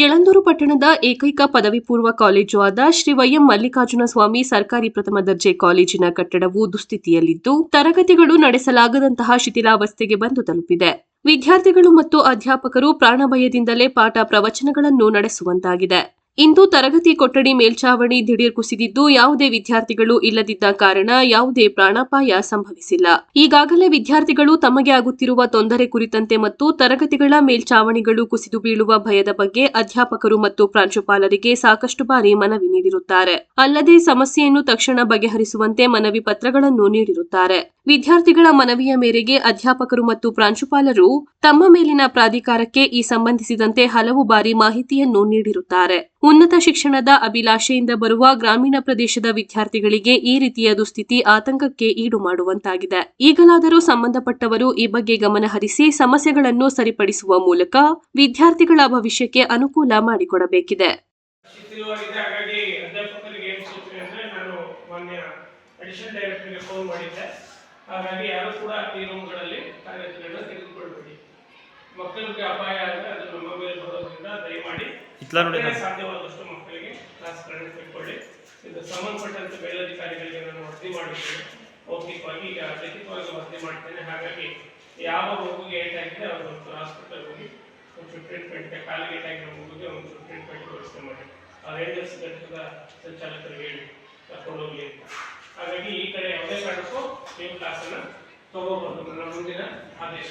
ಯಳಂದೂರು ಪಟ್ಟಣದ ಏಕೈಕ ಪದವಿ ಪೂರ್ವ ಕಾಲೇಜು ಆದ ಶ್ರೀ ವೈಎಂ ಮಲ್ಲಿಕಾರ್ಜುನ ಸ್ವಾಮಿ ಸರ್ಕಾರಿ ಪ್ರಥಮ ದರ್ಜೆ ಕಾಲೇಜಿನ ಕಟ್ಟಡವು ದುಸ್ಥಿತಿಯಲ್ಲಿದ್ದು, ತರಗತಿಗಳು ನಡೆಸಲಾಗದಂತಹ ಶಿಥಿಲಾವಸ್ಥೆಗೆ ಬಂದು ತಲುಪಿದೆ. ವಿದ್ಯಾರ್ಥಿಗಳು ಮತ್ತು ಅಧ್ಯಾಪಕರು ಪ್ರಾಣಭಯದಿಂದಲೇ ಪಾಠ ಪ್ರವಚನಗಳನ್ನು ನಡೆಸುವಂತಾಗಿದೆ. ಇಂದು ತರಗತಿ ಕೊಠಡಿ ಮೇಲ್ಚಾವಣಿ ದಿಢೀರ್ ಕುಸಿದಿದ್ದು ಯಾವುದೇ ವಿದ್ಯಾರ್ಥಿಗಳು ಇಲ್ಲದಿದ್ದ ಕಾರಣ ಯಾವುದೇ ಪ್ರಾಣಾಪಾಯ ಸಂಭವಿಸಿಲ್ಲ. ಈಗಾಗಲೇ ವಿದ್ಯಾರ್ಥಿಗಳು ತಮಗೆ ಆಗುತ್ತಿರುವ ತೊಂದರೆ ಕುರಿತಂತೆ ಮತ್ತು ತರಗತಿಗಳ ಮೇಲ್ಚಾವಣಿಗಳು ಕುಸಿದು ಬೀಳುವ ಭಯದ ಬಗ್ಗೆ ಅಧ್ಯಾಪಕರು ಮತ್ತು ಪ್ರಾಂಶುಪಾಲರಿಗೆ ಸಾಕಷ್ಟು ಬಾರಿ ಮನವಿ ನೀಡಿರುತ್ತಾರೆ. ಅಲ್ಲದೆ ಸಮಸ್ಯೆಯನ್ನು ತಕ್ಷಣ ಬಗೆಹರಿಸುವಂತೆ ಮನವಿ ಪತ್ರಗಳನ್ನು ನೀಡಿರುತ್ತಾರೆ. ವಿದ್ಯಾರ್ಥಿಗಳ ಮನವಿಯ ಮೇರೆಗೆ ಅಧ್ಯಾಪಕರು ಮತ್ತು ಪ್ರಾಂಶುಪಾಲರು ತಮ್ಮ ಮೇಲಿನ ಪ್ರಾಧಿಕಾರಕ್ಕೆ ಈ ಸಂಬಂಧಿಸಿದಂತೆ ಹಲವು ಬಾರಿ ಮಾಹಿತಿಯನ್ನು ನೀಡಿರುತ್ತಾರೆ. ಉನ್ನತ ಶಿಕ್ಷಣದ ಅಭಿಲಾಷೆಯಿಂದ ಬರುವ ಗ್ರಾಮೀಣ ಪ್ರದೇಶದ ವಿದ್ಯಾರ್ಥಿಗಳಿಗೆ ಈ ರೀತಿಯ ದುಸ್ಥಿತಿ ಆತಂಕಕ್ಕೆ ಈಡು ಮಾಡುವಂತಾಗಿದೆ. ಈಗಲಾದರೂ ಸಂಬಂಧಪಟ್ಟವರು ಈ ಬಗ್ಗೆ ಗಮನಹರಿಸಿ ಸಮಸ್ಯೆಗಳನ್ನು ಸರಿಪಡಿಸುವ ಮೂಲಕ ವಿದ್ಯಾರ್ಥಿಗಳ ಭವಿಷ್ಯಕ್ಕೆ ಅನುಕೂಲ ಮಾಡಿಕೊಡಬೇಕಿದೆ. ಮಕ್ಕಳಿಗೆ ಇತ್ಲ ನೋಡಿ ಸಾಧ್ಯವಾದಷ್ಟು ಮಕ್ಕಳಿಗೆ ಕ್ಲಾಸ್ಗಳನ್ನು ತೆಗೆದುಕೊಳ್ಳಿ ಇದು ಸಂಬಂಧಪಟ್ಟಂತೆ ಮೇಲಧಿಕಾರಿಗಳಿಗೆ ನಾನು ವರದಿ ಮಾಡಿದ್ದೇನೆ. ಮೌಖಿಕವಾಗಿ ಈಗ ಲಿಖಿತವಾಗಿ ವರದಿ ಮಾಡ್ತೇನೆ. ಹಾಗಾಗಿ ಯಾವ ಮಗುಗೆ ಏಟಾಗಿದೆ ಅವರು ಹಾಸ್ಪಿಟಲ್ ಹೋಗಿ ಒಂದು ಟ್ರೀಟ್ಮೆಂಟ್ಗೆ ಕಾಲಿಗೆ ಏಟಾಗಿರೋ ಮಗುಗೆ ಒಂದು ಟ್ರೀಟ್ಮೆಂಟ್ ವ್ಯವಸ್ಥೆ ಮಾಡಿ. ಆ ರೇಂಜರ್ಸ್ ಘಟಕದ ಸಂಚಾಲಕರಿಗೆ ಹೇಳಿ ಕರ್ಕೊಂಡು ಹೋಗಲಿ ಅಂತ. ಹಾಗಾಗಿ ಈ ಕಡೆ ಯಾವುದೇ ಕಾರಣಕ್ಕೂ ನೀವು ಕ್ಲಾಸನ್ನು ತಗೋಬಹುದು ನನ್ನ ಮುಂದಿನ ಆದೇಶ.